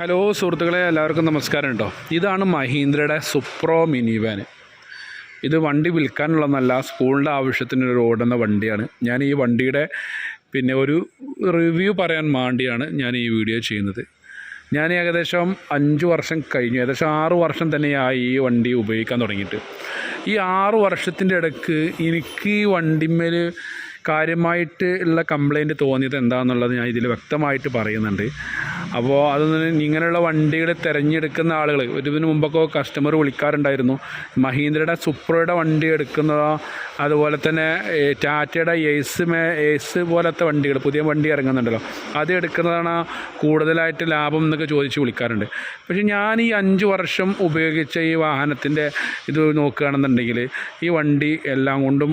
Hello സുഹൃത്തുക്കളെ എല്ലാവർക്കും നമസ്കാരം കേട്ടോ ഇതാണ് മഹീന്ദ്രയുടെ സുപ്രോ മിനി വാൻ ഇത് വണ്ടി വിൽക്കാനുള്ളതല്ല സ്കൂളിന്റെ ആവശ്യത്തിന് ഒരു ഓടുന്ന വണ്ടിയാണ്. ഞാൻ ഈ വണ്ടിയുടെ പിന്നെ ഒരു റിവ്യൂ പറയാൻ വേണ്ടിയാണ് ഞാൻ ഈ വീഡിയോ ചെയ്യുന്നത്. ഞാൻ ഏകദേശം അഞ്ച് വർഷം കഴിഞ്ഞു ഏകദേശം ആറ് വർഷം തന്നെയായി ഈ വണ്ടി ഉപയോഗിക്കാൻ തുടങ്ങിയിട്ട്. ഈ ആറ് വർഷത്തിന്റെ ഇടയ്ക്ക് എനിക്ക് ഈ വണ്ടിമേൽ കാര്യമായിട്ട് ഉള്ള കംപ്ലൈന്റ് തോന്നിയത് എന്താണെന്നുള്ളത് ഞാൻ ഇതിൽ വ്യക്തമായിട്ട് പറയുന്നുണ്ട്. അപ്പോൾ അതൊന്നും ഇങ്ങനെയുള്ള വണ്ടികൾ തിരഞ്ഞെടുക്കുന്ന ആളുകൾ ഇതിന് മുമ്പൊക്കെ കസ്റ്റമർ വിളിക്കാറുണ്ടായിരുന്നു. മഹീന്ദ്രയുടെ സുപ്രയുടെ വണ്ടി എടുക്കുന്നതോ അതുപോലെ തന്നെ ടാറ്റയുടെ എയ്സ് മേ എയ്സ് പോലത്തെ വണ്ടികൾ പുതിയ വണ്ടി ഇറങ്ങുന്നുണ്ടല്ലോ. അത് എടുക്കുന്നതാണ് കൂടുതലായിട്ട് ലാഭം എന്നൊക്കെ ചോദിച്ച് വിളിക്കാറുണ്ട്. പക്ഷേ ഞാൻ ഈ അഞ്ച് വർഷം ഉപയോഗിച്ച ഈ വാഹനത്തിന്റെ ഇത് നോക്കുകയാണെന്നുണ്ടെങ്കിൽ ഈ വണ്ടി എല്ലാം കൊണ്ടും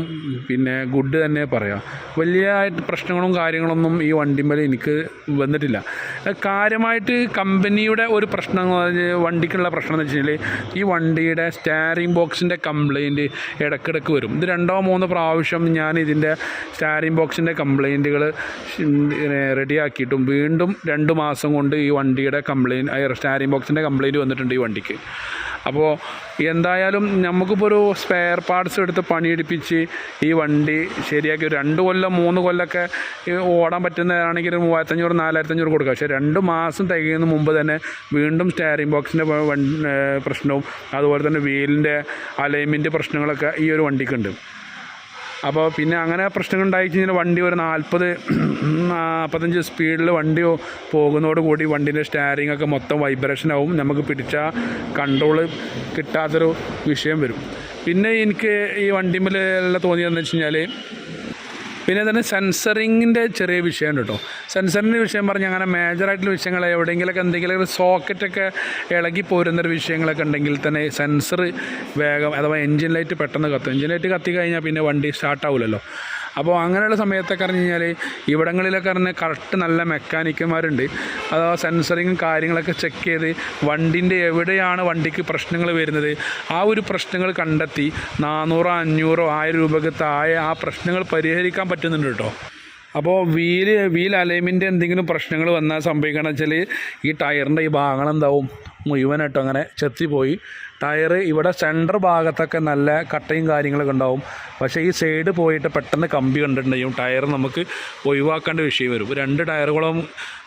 പിന്നെ ഗുഡ് തന്നെ പറയാം. വലിയ പ്രശ്നങ്ങളും കാര്യങ്ങളൊന്നും ഈ വണ്ടിമേൽ എനിക്ക് വന്നിട്ടില്ല. അത് കാര്യമായിട്ട് കമ്പനിയുടെ ഒരു പ്രശ്നം എന്ന് പറഞ്ഞാൽ വണ്ടിക്കുള്ള പ്രശ്നം എന്ന് വെച്ച് ഈ വണ്ടിയുടെ സ്റ്റാരിങ് ബോക്സിന്റെ കംപ്ലയിന്റ് ഇടയ്ക്കിടയ്ക്ക് വരും. ഇത് രണ്ടോ മൂന്നോ പ്രാവശ്യം ഞാൻ ഇതിന്റെ സ്റ്റാരിങ് ബോക്സിന്റെ കംപ്ലയിന്റുകൾ റെഡിയാക്കിയിട്ടും വീണ്ടും രണ്ട് മാസം കൊണ്ട് ഈ വണ്ടിയുടെ കംപ്ലയിന്റ് സ്റ്റാരിങ് ബോക്സിന്റെ കംപ്ലയിന്റ് വന്നിട്ടുണ്ട് ഈ വണ്ടിക്ക്. അപ്പോൾ എന്തായാലും നമുക്കിപ്പോൾ ഒരു സ്പെയർ പാർട്സ് എടുത്ത് പണിയെടുപ്പിച്ച് ഈ വണ്ടി ശരിയാക്കി രണ്ട് കൊല്ലം മൂന്ന് കൊല്ലമൊക്കെ ഓടാൻ പറ്റുന്നതാണെങ്കിൽ മൂവായിരത്തഞ്ഞൂറ് നാലായിരത്തഞ്ഞൂറ് കൊടുക്കുക പക്ഷേ രണ്ട് മാസം തികയുന്ന മുമ്പ് തന്നെ വീണ്ടും സ്റ്റയറിംഗ് ബോക്സിന്റെ പ്രശ്നവും അതുപോലെ തന്നെ വീലിന്റെ അലൈൻമെന്റ് പ്രശ്നങ്ങളൊക്കെ ഈ ഒരു വണ്ടിക്കുണ്ട്. അപ്പോൾ പിന്നെ അങ്ങനെ പ്രശ്നങ്ങൾ ഉണ്ടായി കഴിഞ്ഞാൽ വണ്ടി ഒരു നാൽപ്പത് നാൽപ്പത്തഞ്ച് സ്പീഡിൽ വണ്ടി പോകുന്നതോടുകൂടി വണ്ടീന്റെ സ്റ്റാരിങ് ഒക്കെ മൊത്തം വൈബ്രേഷൻ ആവും. നമുക്ക് പിടിച്ച കൺട്രോൾ കിട്ടാത്തൊരു വിഷയം വരും. പിന്നെ എനിക്ക് ഈ വണ്ടിമേലുള്ള തോന്നിയതെന്ന് വെച്ച് കഴിഞ്ഞാൽ പിന്നെ തന്നെ സെൻസറിങ്ങിന്റെ ചെറിയ വിഷയമുണ്ട് കേട്ടോ. സെൻസറിന്റെ വിഷയം പറഞ്ഞാൽ അങ്ങനെ മേജറായിട്ടുള്ള വിഷയങ്ങൾ എവിടെയെങ്കിലുമൊക്കെ എന്തെങ്കിലും സോക്കറ്റൊക്കെ ഇളകി പോരുന്നൊരു വിഷയങ്ങളൊക്കെ ഉണ്ടെങ്കിൽ തന്നെ സെൻസർ വേഗം അഥവാ എൻജിൻ ലൈറ്റ് പെട്ടെന്ന് കത്തും. എൻജിൻ ലൈറ്റ് കത്തി കഴിഞ്ഞാൽ പിന്നെ വണ്ടി സ്റ്റാർട്ട് ആവില്ലല്ലോ അപ്പോൾ അങ്ങനെയുള്ള സമയത്തൊക്കെ പറഞ്ഞു കഴിഞ്ഞാൽ ഇവിടങ്ങളിലൊക്കെ പറഞ്ഞാൽ കറക്റ്റ് നല്ല മെക്കാനിക്കന്മാരുണ്ട്. അഥവാ സെൻസറിങ്ങും കാര്യങ്ങളൊക്കെ ചെക്ക് ചെയ്ത് വണ്ടിന്റെ എവിടെയാണ് വണ്ടിക്ക് പ്രശ്നങ്ങൾ വരുന്നത് ആ ഒരു പ്രശ്നങ്ങൾ കണ്ടെത്തി നാനൂറോ അഞ്ഞൂറോ ആയിരം രൂപയ്ക്ക് താഴെ ആ പ്രശ്നങ്ങൾ പരിഹരിക്കാൻ പറ്റുന്നുണ്ട് കേട്ടോ അപ്പോൾ വീൽ വീൽ അലൈൻമെന്റ് എന്തെങ്കിലും പ്രശ്നങ്ങൾ വന്നാൽ സംഭവിക്കണം വെച്ചാൽ ഈ ടയറിന്റെ ഈ ഭാഗങ്ങൾ എന്താവും മുഴുവനായിട്ടും അങ്ങനെ ചെത്തിപ്പോയി. ടയർ ഇവിടെ സെന്റർ ഭാഗത്തൊക്കെ നല്ല കട്ടയും കാര്യങ്ങളൊക്കെ ഉണ്ടാവും. പക്ഷേ ഈ സൈഡ് പോയിട്ട് പെട്ടെന്ന് കമ്പി കണ്ടിട്ടുണ്ടെങ്കിൽ ടയർ നമുക്ക് ഒഴിവാക്കേണ്ട വിഷയം വരും. രണ്ട് ടയറുകളും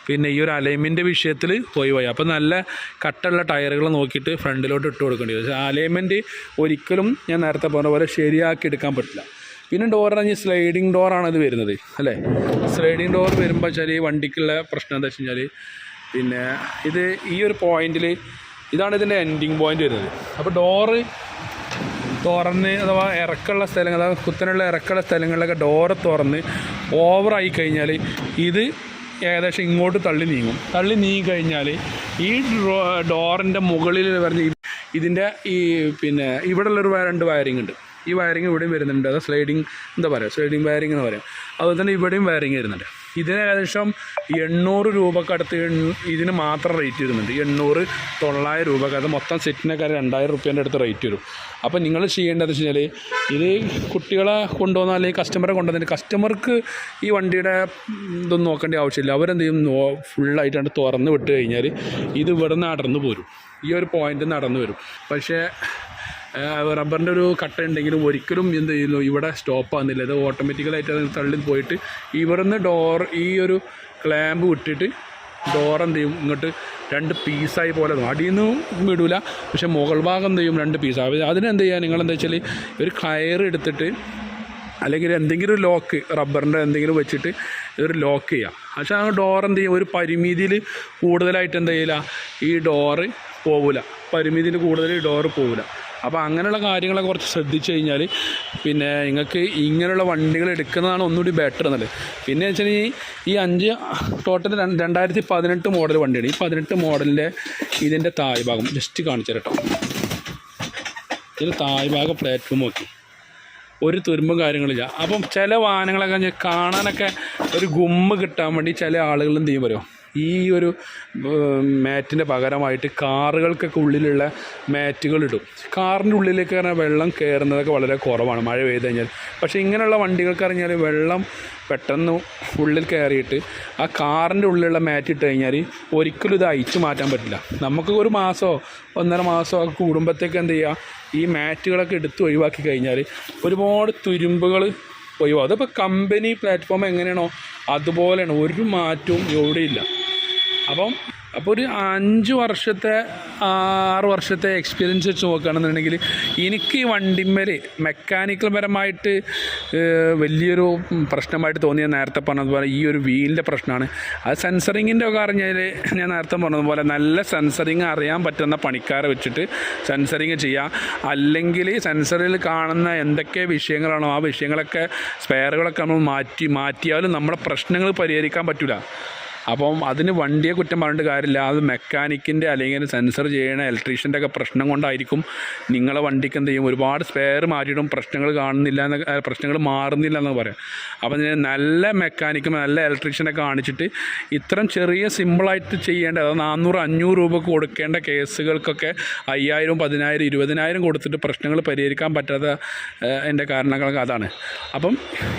പിന്നെ ഈ ഒരു അലൈൻമെന്റ് വിഷയത്തിൽ ഒഴിവായി. അപ്പോൾ നല്ല കട്ടുള്ള ടയറുകൾ നോക്കിയിട്ട് ഫ്രണ്ടിലോട്ട് ഇട്ട് കൊടുക്കേണ്ടി വരും. അലൈൻമെന്റ് ഒരിക്കലും ഞാൻ നേരത്തെ പറഞ്ഞ പോലെ ശരിയാക്കി എടുക്കാൻ പറ്റില്ല. പിന്നെ ഡോർ പറഞ്ഞാൽ സ്ലൈഡിങ് ഡോറാണ് ഇത് വരുന്നത് അല്ലേ? സ്ലൈഡിങ് ഡോർ വരുമ്പോൾ വെച്ചാൽ ഈ വണ്ടിക്കുള്ള പ്രശ്നം എന്താ വെച്ച് കഴിഞ്ഞാൽ പിന്നെ ഇത് ഈ ഒരു പോയിന്റിൽ ഇതാണ് ഇതിന്റെ എൻഡിങ് പോയിന്റ് വരുന്നത്. അപ്പോൾ ഡോറ് തുറന്ന് അഥവാ ഇറക്കമുള്ള സ്ഥലങ്ങൾ അഥവാ കുത്തനുള്ള ഇറക്കമുള്ള സ്ഥലങ്ങളിലൊക്കെ ഡോറ് തുറന്ന് ഓവറായി കഴിഞ്ഞാൽ ഇത് ഏകദേശം ഇങ്ങോട്ട് തള്ളി നീങ്ങും. തള്ളി നീങ്ങി കഴിഞ്ഞാൽ ഈ ഡോറിന്റെ മുകളിൽ പറഞ്ഞ് ഈ- ഇതിന്റെ ഈ പിന്നെ ഇവിടെ ഉള്ളൊരു വയ- രണ്ട് വയറിംഗ് ഉണ്ട്. ഈ വയറിങ് ഇവിടെയും വരുന്നുണ്ട്. അത് സ്ലൈഡിങ് എന്താ പറയുക? സ്ലൈഡിങ് വയറിങ് എന്ന് പറയും. അതുപോലെ തന്നെ ഇവിടെയും വയറിങ് വരുന്നുണ്ട്. ഇതിന് ഏകദേശം എണ്ണൂറ് രൂപക്കടുത്ത് ഇതിന് മാത്രം റേറ്റ് വരുന്നുണ്ട്. എണ്ണൂറ് തൊള്ളായിരം രൂപക്ക്. അത് മൊത്തം സെറ്റിനൊക്കെ രണ്ടായിരം റുപ്യേന്റെ അടുത്ത് റേറ്റ് വരും. അപ്പോൾ നിങ്ങൾ ചെയ്യേണ്ടത് വെച്ച് കഴിഞ്ഞാൽ ഇത് കുട്ടികളെ കൊണ്ടുവന്ന അല്ലെങ്കിൽ കസ്റ്റമറെ കൊണ്ടുവന്നിട്ട് കസ്റ്റമർക്ക് ഈ വണ്ടിയുടെ ഇതൊന്നും നോക്കേണ്ട ആവശ്യമില്ല. അവരെന്ത് നോ ഫുള്ളായിട്ടാണ് തുറന്ന് വിട്ട് കഴിഞ്ഞാൽ ഇത് ഇവിടെ നടന്നു പോരും. ഈ ഒരു പോയിന്റ് നടന്നു വരും. പക്ഷേ റബ്ബറിന്റെ ഒരു കട്ട ഉണ്ടെങ്കിലും ഒരിക്കലും എന്ത് ചെയ്യുന്നു? ഇവിടെ സ്റ്റോപ്പ് ആകുന്നില്ല ഇത് ഓട്ടോമാറ്റിക്കലായിട്ട് അത് തള്ളി പോയിട്ട് ഇവിടുന്ന് ഡോർ ഈ ഒരു ക്ലാമ്പ് വിട്ടിട്ട് ഡോർ എന്ത് ചെയ്യും? ഇങ്ങോട്ട് രണ്ട് പീസായി പോലെ. അടിയിൽ നിന്നും വിടൂല. പക്ഷേ മുകൾ ഭാഗം എന്ത് ചെയ്യും? രണ്ട് പീസാകും അതിനെന്ത് ചെയ്യുക നിങ്ങളെന്താ വെച്ചാൽ ഒരു കയർ എടുത്തിട്ട് അല്ലെങ്കിൽ എന്തെങ്കിലും ഒരു ലോക്ക് റബ്ബറിന്റെ എന്തെങ്കിലും വെച്ചിട്ട് ഒരു ലോക്ക് ചെയ്യുക പക്ഷേ ആ ഡോർ എന്ത് ചെയ്യും? ഒരു പരിമിതിയിൽ കൂടുതലായിട്ട് എന്ത് ചെയ്യില്ല? ഈ ഡോറ് പോവില്ല പരിമിതിയിൽ കൂടുതൽ ഈ ഡോറ് പോവില്ല അപ്പോൾ അങ്ങനെയുള്ള കാര്യങ്ങളൊക്കെ കുറച്ച് ശ്രദ്ധിച്ചു കഴിഞ്ഞാൽ പിന്നെ നിങ്ങൾക്ക് ഇങ്ങനെയുള്ള വണ്ടികൾ എടുക്കുന്നതാണ് ഒന്നുകൂടി ബെറ്റർ എന്നുള്ളത്. പിന്നെ വെച്ചാൽ ഈ അഞ്ച് ടോട്ടൽ രണ്ടായിരത്തി പതിനെട്ട് മോഡൽ വണ്ടിയാണ്. ഈ പതിനെട്ട് മോഡലിന്റെ ഇതിന്റെ തായ് ഭാഗം ജസ്റ്റ് കാണിച്ചു കേട്ടോ ഇതിൽ തായ് ഭാഗം പ്ലാറ്റ്ഫോം നോക്കി. ഒരു തുരുമ്പും കാര്യങ്ങളില്ല അപ്പം ചില വാഹനങ്ങളൊക്കെ കാണാനൊക്കെ ഒരു ഗുമ്മ കിട്ടാൻ വേണ്ടി ചില ആളുകളും എന്ത് ചെയ്യും പറയും? ഈ ഒരു മാറ്റിന്റെ പകരമായിട്ട് കാറുകൾക്കൊക്കെ ഉള്ളിലുള്ള മാറ്റുകൾ ഇടും. കാറിന്റെ ഉള്ളിലേക്ക് പറഞ്ഞാൽ വെള്ളം കയറുന്നതൊക്കെ വളരെ കുറവാണ് മഴ പെയ്ത് കഴിഞ്ഞാൽ. പക്ഷേ ഇങ്ങനെയുള്ള വണ്ടികൾക്ക് അറിഞ്ഞാൽ വെള്ളം പെട്ടെന്ന് ഉള്ളിൽ കയറിയിട്ട് ആ കാറിന്റെ ഉള്ളിലുള്ള മാറ്റ് ഇട്ട് കഴിഞ്ഞാൽ ഒരിക്കലും ഇത് അയച്ചു മാറ്റാൻ പറ്റില്ല. നമുക്ക് ഒരു മാസമോ ഒന്നര മാസമോ ഒക്കെ കൂടുമ്പോഴത്തേക്ക് എന്ത് ചെയ്യുക ഈ മാറ്റുകളൊക്കെ എടുത്ത് ഒഴിവാക്കി കഴിഞ്ഞാൽ ഒരുപാട് തുരുമ്പുകൾ ഒഴിവാകും. അതിപ്പോൾ കമ്പനി പ്ലാറ്റ്ഫോം എങ്ങനെയാണോ അതുപോലെയാണ്. ഒരു മാറ്റവും എവിടെയില്ല അപ്പം അപ്പോൾ ഒരു അഞ്ച് വർഷത്തെ ആറ് വർഷത്തെ എക്സ്പീരിയൻസ് വെച്ച് നോക്കുകയാണെന്നുണ്ടെങ്കിൽ എനിക്ക് ഈ മെക്കാനിക്കൽ പരമായിട്ട് വലിയൊരു പ്രശ്നമായിട്ട് തോന്നിയ നേരത്തെ പറഞ്ഞതുപോലെ ഈ ഒരു വീലിന്റെ പ്രശ്നമാണ്. അത് സെൻസറിങ്ങിന്റെ ഒക്കെ അറിഞ്ഞാൽ ഞാൻ നേരത്തെ പറഞ്ഞതുപോലെ നല്ല സെൻസറിങ് അറിയാൻ പറ്റുന്ന പണിക്കാരെ വെച്ചിട്ട് സെൻസറിങ് ചെയ്യുക അല്ലെങ്കിൽ സെൻസറിൽ കാണുന്ന എന്തൊക്കെ വിഷയങ്ങളാണോ ആ വിഷയങ്ങളൊക്കെ സ്പെയറുകളൊക്കെ നമ്മൾ മാറ്റി മാറ്റിയാലും നമ്മുടെ പ്രശ്നങ്ങൾ പരിഹരിക്കാൻ പറ്റില്ല അപ്പം അതിന് വണ്ടിയെ കുറ്റം പറഞ്ഞിട്ട് കാര്യമില്ല. അത് മെക്കാനിക്കിന്റെ അല്ലെങ്കിൽ സെൻസർ ചെയ്യണ ഇലക്ട്രീഷ്യന്റെ ഒക്കെ പ്രശ്നം കൊണ്ടായിരിക്കും നിങ്ങളെ വണ്ടിക്ക് എന്ത് ചെയ്യും? ഒരുപാട് സ്പെയർ മാറ്റിയിട്ടും പ്രശ്നങ്ങൾ കാണുന്നില്ല എന്ന് പ്രശ്നങ്ങൾ മാറുന്നില്ല എന്ന് പറയാം. അപ്പം ഞാൻ നല്ല മെക്കാനിക്കും നല്ല ഇലക്ട്രീഷ്യനെ കാണിച്ചിട്ട് ഇത്തരം ചെറിയ സിമ്പിളായിട്ട് ചെയ്യേണ്ട അതായത് നാനൂറ് അഞ്ഞൂറ് രൂപ കൊടുക്കേണ്ട കേസുകൾക്കൊക്കെ അയ്യായിരം പതിനായിരം ഇരുപതിനായിരം കൊടുത്തിട്ട് പ്രശ്നങ്ങൾ പരിഹരിക്കാൻ പറ്റാത്ത എന്റെ കാരണങ്ങളൊക്കെ അതാണ്. അപ്പം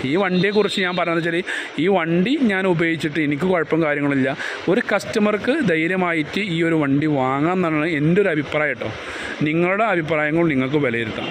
ഈ വണ്ടിയെക്കുറിച്ച് ഞാൻ പറയുന്നത് വെച്ചാൽ ഈ വണ്ടി ഞാൻ ഉപയോഗിച്ചിട്ട് എനിക്ക് കുഴപ്പം കാര്യങ്ങളില്ല. ഒരു കസ്റ്റമർക്ക് ധൈര്യമായിട്ട് ഈ ഒരു വണ്ടി വാങ്ങാമെന്നാണ് എന്റെ ഒരു അഭിപ്രായം കേട്ടോ. നിങ്ങളുടെ അഭിപ്രായങ്ങൾ നിങ്ങൾക്ക് വിലയിരുത്താം.